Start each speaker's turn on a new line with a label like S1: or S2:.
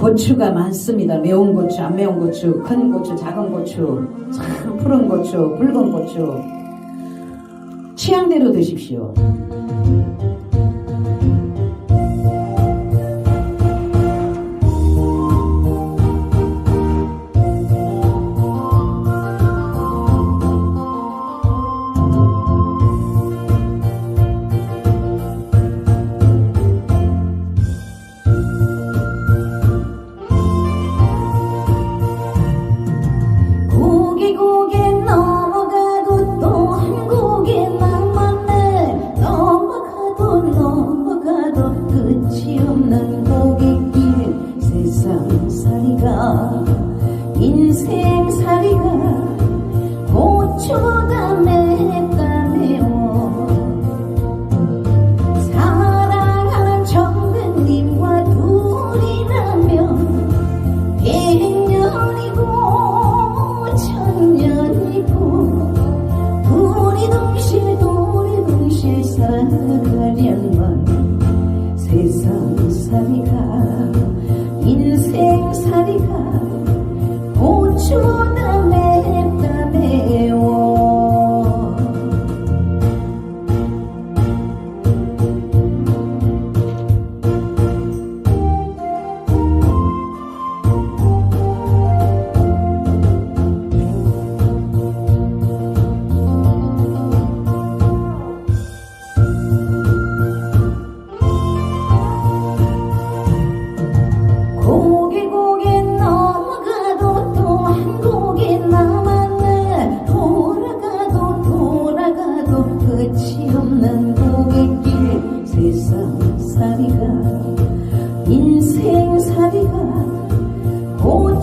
S1: 고추가 많습니다. 매운 고추, 안 매운 고추, 큰 고추, 작은 고추, 참 푸른 고추, 붉은 고추. 취향대로 드십시오.
S2: 살이가 인생살이가 고초다